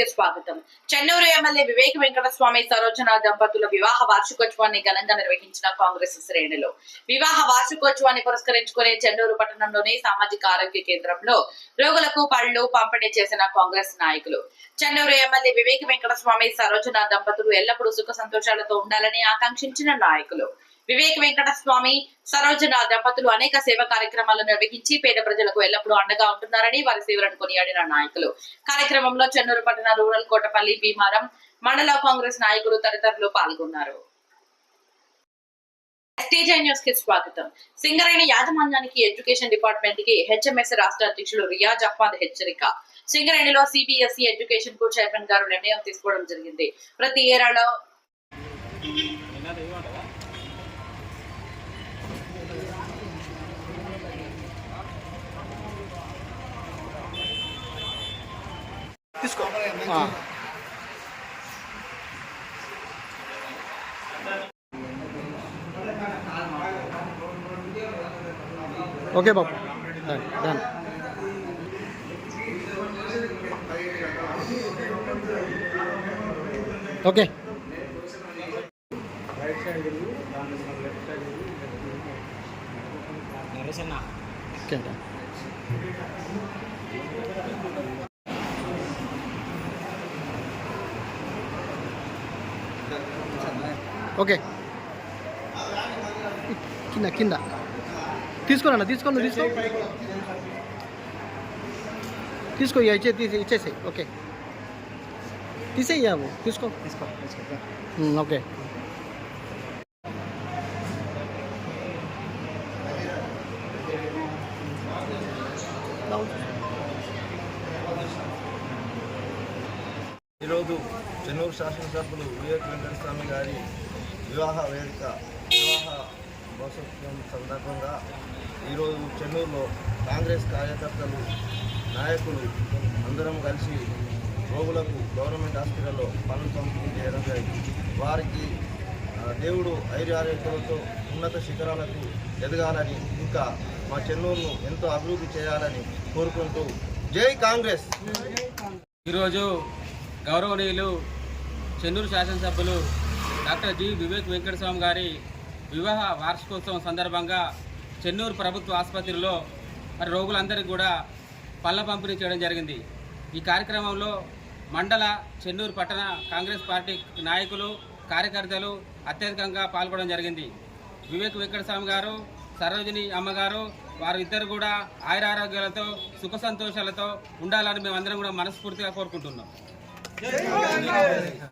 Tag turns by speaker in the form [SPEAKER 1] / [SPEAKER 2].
[SPEAKER 1] స్వాగతం. చెన్నూరు ఎమ్మెల్యే వివేక్ వెంకటస్వామి సరోజన దంపతుల వివాహ వార్షికోత్సవాన్ని ఘనంగా నిర్వహించిన కాంగ్రెస్ శ్రేణులు. వివాహ వార్షికోత్సవాన్ని పురస్కరించుకుని చెన్నూరు పట్టణంలోని సామాజిక ఆరోగ్య కేంద్రంలో రోగులకు పళ్ళు పంపిణీ చేసిన కాంగ్రెస్ నాయకులు. చెన్నూరు ఎమ్మెల్యే వివేక్ వెంకటస్వామి సరోజన దంపతులు ఎల్లప్పుడూ సుఖ సంతోషాలతో ఉండాలని ఆకాంక్షించిన నాయకులు. వివేక్ వెంకటస్వామి సరోజన దంపతులు అనేక సేవా కార్యక్రమాలు నిర్వహించి పేద ప్రజలకు ఎల్లప్పుడూ అండగా ఉంటున్నారని వారి సేవలను కొనియాడిన నాయకులు. కార్యక్రమంలో చెన్నూరు పట్టణ రూరల్ కోటపల్లి భీమారం మండల కాంగ్రెస్ నాయకులు తదితరులు పాల్గొన్నారు. న్యూస్కి స్వాగతం. సింగరేణి యాజమాన్యానికి ఎడ్యుకేషన్ డిపార్ట్మెంట్కి హెచ్ఎంఎస్ రాష్ట్ర అధ్యక్షులు రియాజ్ అహ్మద్ హెచ్చరిక. సింగరేణిలో సిబిఎస్ఈ ఎడ్యుకేషన్కు చైర్మన్ గారు నిర్ణయం తీసుకోవడం జరిగింది. ప్రతి ఏడాలో
[SPEAKER 2] తీసుకో. ఓకే బాబు. Done done. Okay. Okay okay. కింద కింద. తీసుకోనన్నా తీసుకో. నువ్వు తీసుకో తీసుకో ఇచ్చే తీసి ఇచ్చేసాయి. ఓకే. తీసేయి తీసుకో. తీసుకో ఓకే.
[SPEAKER 3] ఈరోజు చెన్నూరు శాసనసభ్యులు వివేక్ వెంకటస్వామి గారి వివాహ వేదిక వివాహ మహోత్సవం సందర్భంగా ఈరోజు చెన్నూరులో కాంగ్రెస్ కార్యకర్తలు నాయకులు అందరం కలిసి రోగులకు గవర్నమెంట్ హాస్పిటల్లో పనులు పంపిణీ చేయడం జరిగింది. వారికి దేవుడు ఐర్యారోగ్యాలతో ఉన్నత శిఖరాలకు ఎదగాలని ఇంకా మా చెన్నూరును ఎంతో అభివృద్ధి చేయాలని కోరుకుంటూ జై కాంగ్రెస్.
[SPEAKER 4] ఈరోజు గౌరవనీయులు చెన్నూరు శాసనసభ్యులు డాక్టర్ జి. వివేక్ వెంకటస్వామి గారి వివాహ వార్షికోత్సవం సందర్భంగా చెన్నూరు ప్రభుత్వ ఆసుపత్రిలో మరి రోగులందరికీ కూడా పళ్ళ పంపిణీ చేయడం జరిగింది. ఈ కార్యక్రమంలో మండల చెన్నూరు పట్టణ కాంగ్రెస్ పార్టీ నాయకులు కార్యకర్తలు అత్యధికంగా పాల్గొనడం జరిగింది. వివేక్ వెంకటస్వామి గారు సరోజిని అమ్మగారు వారు ఇద్దరు కూడా ఆయురారోగ్యాలతో సుఖ సంతోషాలతో ఉండాలని మేమందరం కూడా మనస్ఫూర్తిగా కోరుకుంటున్నాం. జై కాంగ్రెస్